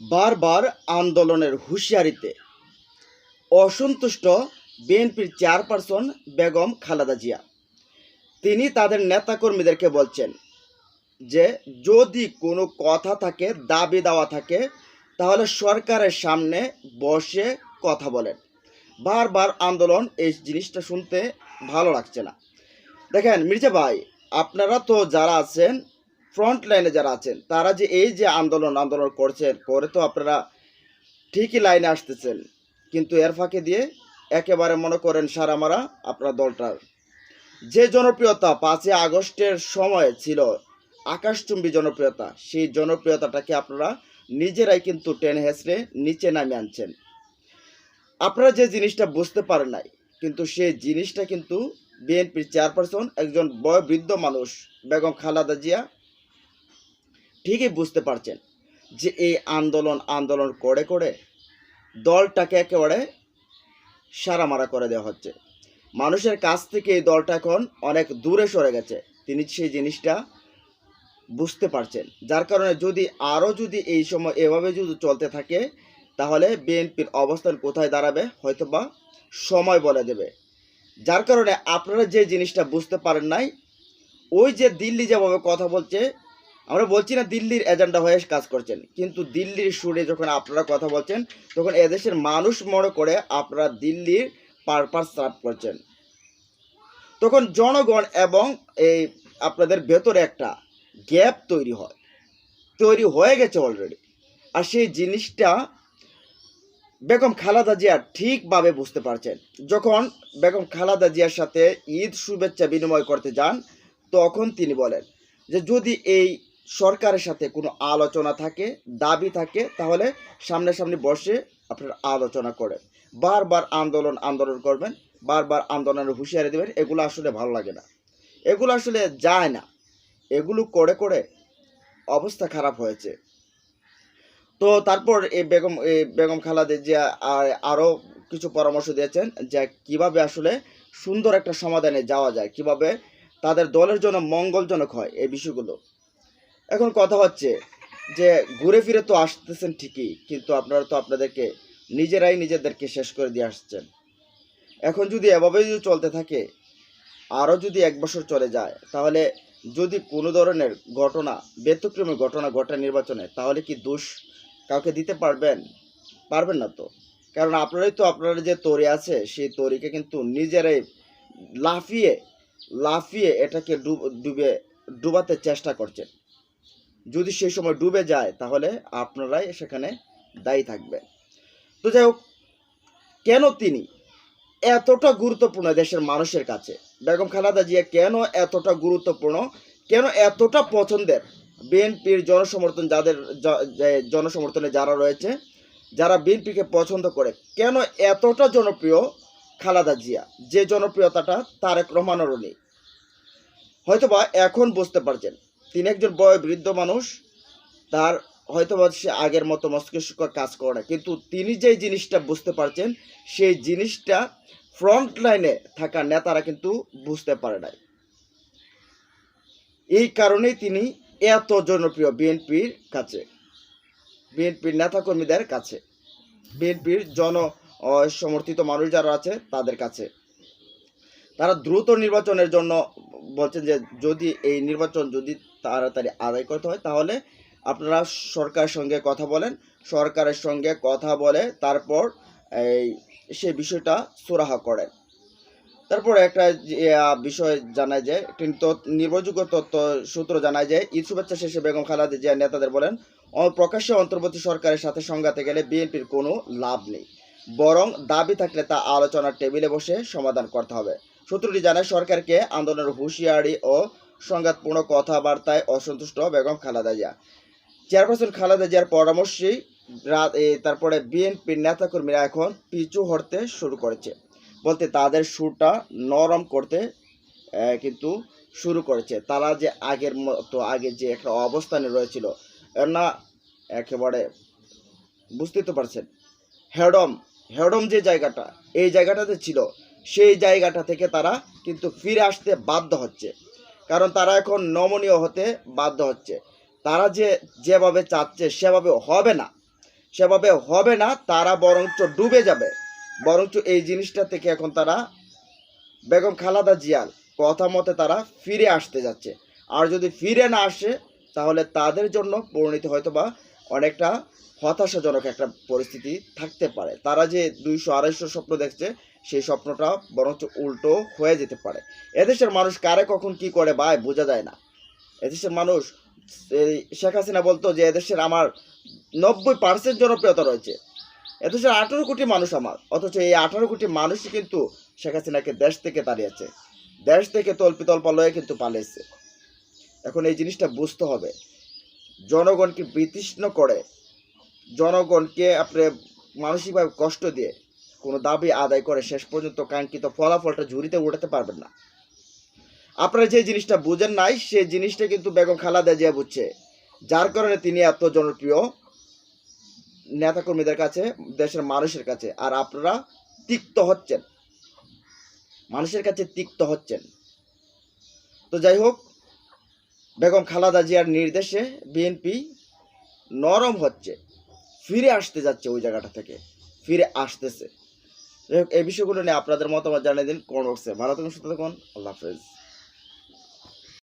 বারবার আন্দোলনের হুঁশিয়ারিতে। অসন্তুষ্ট বিএনপির চেয়ারপারসন বেগম খালেদা জিয়া। তিনি তাদের নেতাকর্মীদেরকে বলছেন যে, যদি কোনো কথা থাকে, দাবি দেওয়া থাকে, তাহলে সরকারের সামনে বসে কথা বলেন। বারবার আন্দোলন এই জিনিসটা শুনতে ভালো লাগছে না। দেখেন, মির্জা ভাই, আপনারা তো যারা আছেন ফ্রন্ট লাইনে যারা আছেন, তারা যে এই যে আন্দোলন আন্দোলন করছেন করে তো আপনারা ঠিকই লাইনে আসতেছেন। কিন্তু এর ফাঁকে দিয়ে একেবারে মনে করেন সারা মারা আপনার দলটার। যে জনপ্রিয়তা পাঁচই আগস্টের সময় ছিল আকাশচুম্বী জনপ্রিয়তা, সেই জনপ্রিয়তাটাকে আপনারা নিজেরাই কিন্তু টেনে হেসড়ে নিচে নামিয়ে আনছেন। আপনারা যে জিনিসটা বুঝতে পারেন নাই, কিন্তু সেই জিনিসটা কিন্তু বিএনপির চেয়ারপারসন একজন বয়োবৃদ্ধ মানুষ, বেগম খালাদা জিয়া ঠিকই বুঝতে পারছেন যে এই আন্দোলন আন্দোলন করে করে দলটাকে একেবারে সারামারা করে দেওয়া হচ্ছে। মানুষের কাছ থেকে এই দলটা এখন অনেক দূরে সরে গেছে। তিনি সেই জিনিসটা বুঝতে পারছেন। যার কারণে যদি আরও যদি এই সময় এভাবে যদি চলতে থাকে, তাহলে বিএনপির অবস্থান কোথায় দাঁড়াবে, হয়তোবা সময় বলে দেবে। যার কারণে আপনারা যে জিনিসটা বুঝতে পারেন নাই, ওই যে দিল্লি যেভাবে কথা বলছে আমরা বলছি না দিল্লির এজেন্ডা হয়ে কাজ করছেন, কিন্তু দিল্লির সুরে যখন আপনারা কথা বলছেন, তখন এদেশের মানুষ মনে করে আপনারা দিল্লির পারপাস সার্ভ করছেন। তখন জনগণ এবং এই আপনাদের ভেতরে একটা গ্যাপ তৈরি হয়, তৈরি হয়ে গেছে অলরেডি আর সেই জিনিসটা বেগম খালাদা জিয়া ঠিকভাবে বুঝতে পারছেন। যখন বেগম খালাদা জিয়ার সাথে ঈদ শুভেচ্ছা বিনিময় করতে যান, তখন তিনি বলেন যে যদি এই সরকারের সাথে কোনো আলোচনা থাকে, দাবি থাকে, তাহলে সামনাসামনি বসে আপনার আলোচনা করেন। বারবার আন্দোলন আন্দোলন করবেন, বারবার আন্দোলনের হুঁশিয়ারি দেবেন, এগুলো আসলে ভালো লাগে না। এগুলো আসলে যায় না। এগুলো করে করে অবস্থা খারাপ হয়েছে। তো তারপর এই বেগম এই বেগম খালাদে যে আরও কিছু পরামর্শ দিয়েছেন যে কীভাবে আসলে সুন্দর একটা সমাধানে যাওয়া যায়, কীভাবে তাদের দলের জন্য মঙ্গলজনক হয় এই বিষয়গুলো। এখন কথা হচ্ছে যে ঘুরে ফিরে তো আসতেছেন ঠিকই, কিন্তু আপনারা তো আপনাদেরকে নিজেরাই নিজেদেরকে শেষ করে দিয়ে আসছেন। এখন যদি এভাবে যদি চলতে থাকে, আরও যদি এক বছর চলে যায়, তাহলে যদি কোনো ধরনের ঘটনা, ব্যতিক্রমী ঘটনা ঘটে নির্বাচনে, তাহলে কি দোষ কাউকে দিতে পারবেন? পারবেন না তো। কারণ আপনারাই তো আপনার যে তরি আছে, সেই তরিকে কিন্তু নিজেরাই লাফিয়ে লাফিয়ে এটাকে ডুবে ডুবাতে চেষ্টা করছেন। যদি সেই সময় ডুবে যায়, তাহলে আপনারাই সেখানে দায়ী থাকবেন। তো যাই হোক, কেন তিনি এতটা গুরুত্বপূর্ণ দেশের মানুষের কাছে? বেগম খালেদা জিয়া কেন এতটা গুরুত্বপূর্ণ? কেন এতটা পছন্দের বিএনপির জনসমর্থন যাদের জনসমর্থনে যারা রয়েছে, যারা বিএনপিকে পছন্দ করে, কেন এতটা জনপ্রিয় খালাদা জিয়া? যে জনপ্রিয়তাটা তারেক রহমানেরও নেই। হয়তোবা এখন বুঝতে পারছেন। তিনি একজন বয়োবৃদ্ধ মানুষ, তার হয়তোবা সে আগের মতো মস্তিষ্ক কাজ করে না। কিন্তু তিনি যেই জিনিসটা বুঝতে পারছেন, সেই জিনিসটা ফ্রন্ট লাইনে থাকা নেতারা কিন্তু বুঝতে পারে নাই। এই কারণেই তিনি এত জনপ্রিয় বিএনপির কাছে, বিএনপির নেতাকর্মীদের কাছে, বিএনপির জন সমর্থিত মানুষ যারা আছে, তাদের কাছে। তারা দ্রুত নির্বাচনের জন্য বলছেন যে, যদি এই নির্বাচন যদি তাড়াতাড়ি আদায় করতে হয়, তাহলে আপনারা সরকারের সঙ্গে কথা বলেন, সরকারের সঙ্গে কথা বলে তারপর এই সে বিষয়টা সুরাহা করেন। তারপর একটা বিষয় জানায় যে, একটি তথ্য- নির্ভরযোগ্য তথ্য সূত্র জানায় যে, ঈদ শুভেচ্ছা শেষে বেগম খালেদা জিয়া নেতাদের বলেন, "অ- প্রকাশ্যে অন্তর্বর্তী সরকারের সাথে সংঘাতে গেলে বিএনপির কোনো লাভ নেই। বরং দাবি থাকলে তা আলোচনার টেবিলে বসে সমাধান করতে হবে। সূত্রটি জানায়, সরকারকে আন্দোলনের হুঁশিয়ারি ও সংঘাতপূর্ণ কথাবার্তায় অসন্তুষ্ট বেগম খালেদা জিয়া। চেয়ারপারসন খালেদা জিয়ার পরামর্শেই রাত তারপরে বিএনপির নেতাকর্মীরা এখন পিছু হটতে শুরু করেছে। বলতে তাদের সুরটা নরম করতে কিন্তু শুরু করেছে। তারা যে আগের মতো, আগে যে একটা অবস্থানে রয়েছিল, না একেবারে বুঝতে তো পারছেন। হেডম হেডম যে জায়গাটা, এই জায়গাটাতে ছিল, সেই জায়গাটা থেকে তারা কিন্তু ফিরে আসতে বাধ্য হচ্ছে। কারণ তারা এখন নমনীয় হতে বাধ্য হচ্ছে। তারা যে যেভাবে চাচ্ছে সেভাবে হবে না। সেভাবে হবে না, তারা বরঞ্চ ডুবে যাবে। বরঞ্চ এই জিনিসটা থেকে এখন তারা বেগম খালাদা জিয়াল কথা মতে তারা ফিরে আসতে যাচ্ছে। আর যদি ফিরে না আসে, তাহলে তাদের জন্য পরিণতি হয়তো বা অনেকটা হতাশাজনক একটা পরিস্থিতি থাকতে পারে। তারা যে দুইশো আড়াইশো স্বপ্ন দেখছে, সেই স্বপ্নটা বরঞ্চ উল্টো হয়ে যেতে পারে। এদেশের মানুষ কারে কখন কি করে ভাই বোঝা যায় না। এদেশের মানুষ শেখ হাসিনা বলতো যে, এদেশের আমার নব্বই পার্সেন্ট জনপ্রিয়তা রয়েছে। এদেশের আঠারো কোটি মানুষ আমার। অথচ এই আঠারো কোটি মানুষই কিন্তু শেখ হাসিনাকে দেশ থেকে তাড়িয়েছে। দেশ থেকে তল্পিতল পালয়ে কিন্তু পালিয়েছে। এখন এই জিনিসটা বুঝতে হবে। জনগণকে বিতৃষ্ণ করে, জনগণকে আপনি মানসিকভাবে কষ্ট দিয়ে কোনো দাবি আদায় করে শেষ পর্যন্ত কাঙ্ক্ষিত ফলাফলটা ঝুড়িতে উঠাতে পারবেন না। আপনারা যে জিনিসটা বুঝেন নাই, সেই জিনিসটা কিন্তু বেগম খালাদা জিয়া বুঝছে। যার কারণে তিনি এত জনপ্রিয় নেতাকর্মীদের কাছে, দেশের মানুষের কাছে, আর আপনারা তিক্ত হচ্ছেন। মানুষের কাছে তিক্ত হচ্ছেন। তো যাই হোক বেগম খালাদা জিয়ার নির্দেশে বিএনপি নরম হচ্ছে, ফিরে আসতে যাচ্ছে ওই জায়গাটা থেকে, ফিরে আসতেছে। এই বিষয়গুলো নিয়ে আপনাদের মতামত জানিয়ে দিন কোন ভালো থাকুন, সুস্থ থাকুন। আল্লাহ হাফেজ।